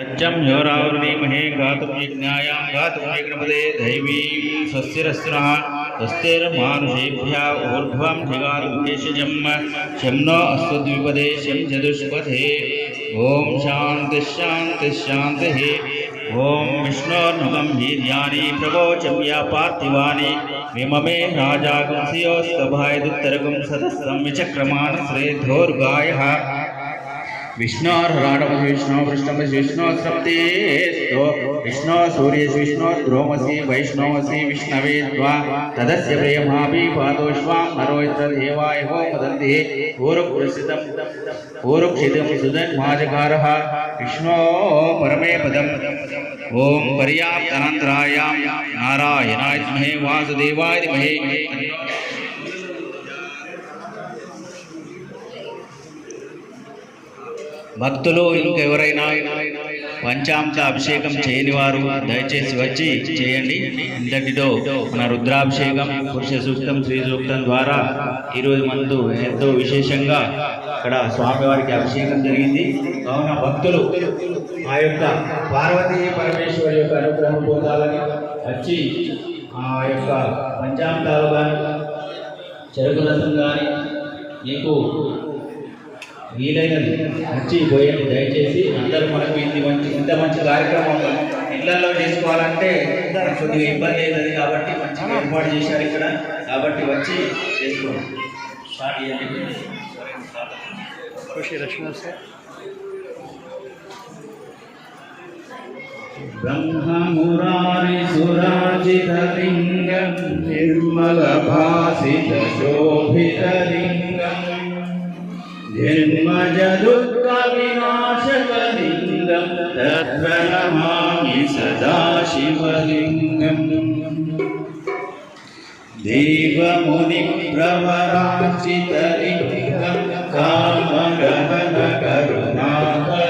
यज्ञं योरावर्णीमहे गातुमयज्ञायां गातुमयज्ञपदे दैवीं स्वस्तिरस्तिनः स्वस्तिर्मानुषेभ्यः ऊर्ध्वं शं चतुष्पथे। ॐ शान्तिश्शान्तिश्शान्तिः ॐ विष्णोर्मुखं वीर्याणि प्रवोचं या पार्थिवानि। विममे राजागुंसियोस्तभायदुत्तरगुं सतस्तं विचक्रमान् श्रेधोर्गायः विष्णु विष्णोर्हराणपुष्णोपृष्ठपुष्णोपृष्ठेस्तो विष्णु सूर्येषु विष्णु द्रोमसि, वैष्णवसि, विष्णवे त्वा। तदस्य प्रेमापि पादोष्वां नरोहितदेवाय हो वदन्ति। पूर्वक्षितं पूर्वक्षितं सुदन्माजकारः विष्णु परमे पदम। ॐ पर्याप्तनन्तरायां नारायणाय महे वासुदेवाय महे భక్తులు ఇంకెవరైనా పంచామృత అభిషేకం చేయని వారు దయచేసి వచ్చి చేయండి. ఇంతటితో మన రుద్రాభిషేకం పురుష సూక్తం శ్రీ సూక్తం ద్వారా ఈరోజు మందు ఎంతో విశేషంగా ఇక్కడ స్వామివారికి అభిషేకం జరిగింది. కావున భక్తులు ఆ యొక్క పార్వతీ పరమేశ్వరి యొక్క అనుగ్రహం పొందాలని వచ్చి ఆ యొక్క పంచామృతాలు కానీ చెరుకు రసం కానీ మీకు వీలైనది వచ్చి పోయండి దయచేసి అందరూ మనకు ఇది మంచి ఇంత మంచి కార్యక్రమం ఇళ్ళలో చేసుకోవాలంటే కొద్దిగా ఇబ్బంది అవుతుంది కాబట్టి మంచిగా ఏర్పాటు చేశారు ఇక్కడ. కాబట్టి వచ్చి చేసుకోండి. స్టార్ట్ చేయండి. జన్మ జదుఃఖ వినాశకలింగం తత్ర నమామి సదాశివలింగం దేవముని ప్రవరాచితలింగం కామగమన కరుణాకరలింగం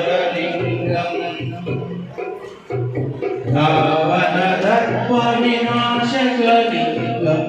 రావణ ధర్మ వినాశకలింగం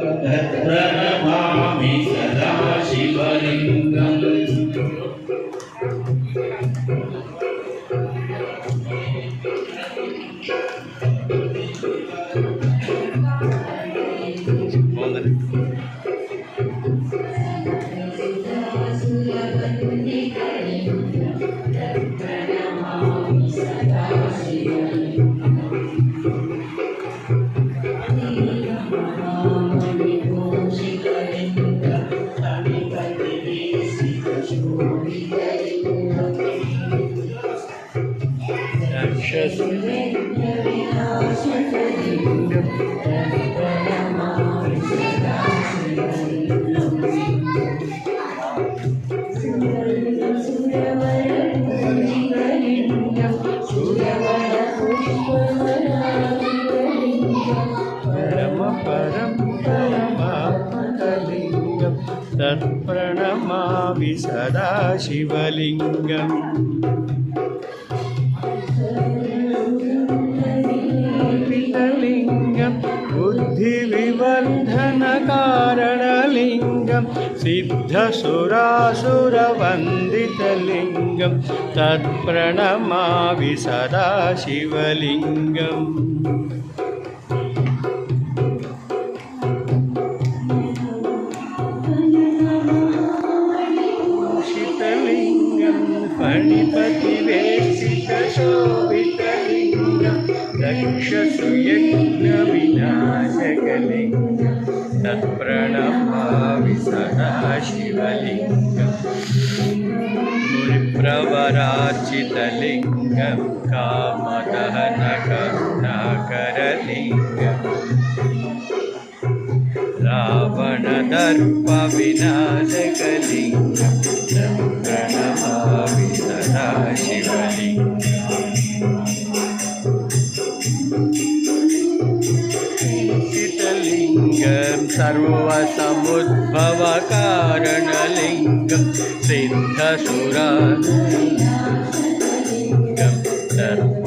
तत्प्रणमामि सदा शिवलिङ्गम् लिङ्गं बुद्धिविवर्धनकारणलिङ्गं सिद्धसुरासुरवन्दितलिङ्गं तत्प्रणमामि सदा शिवलिङ्गम् लिङ्गं शिवलिंग दक्षसुयज्ञविनाशकलिङ्गं तत्प्रणमामि न शिवलिङ्गं मुनिप्रवरार्चितलिङ्गं कामदहनकरुणाकरलिङ्गम् रावणदर्पविनाश சிவனே சிதலிங்கம் சர்வ சமுদ্பவ காரணலிங்கம் சித்தசுரலிங்கம் சர்வ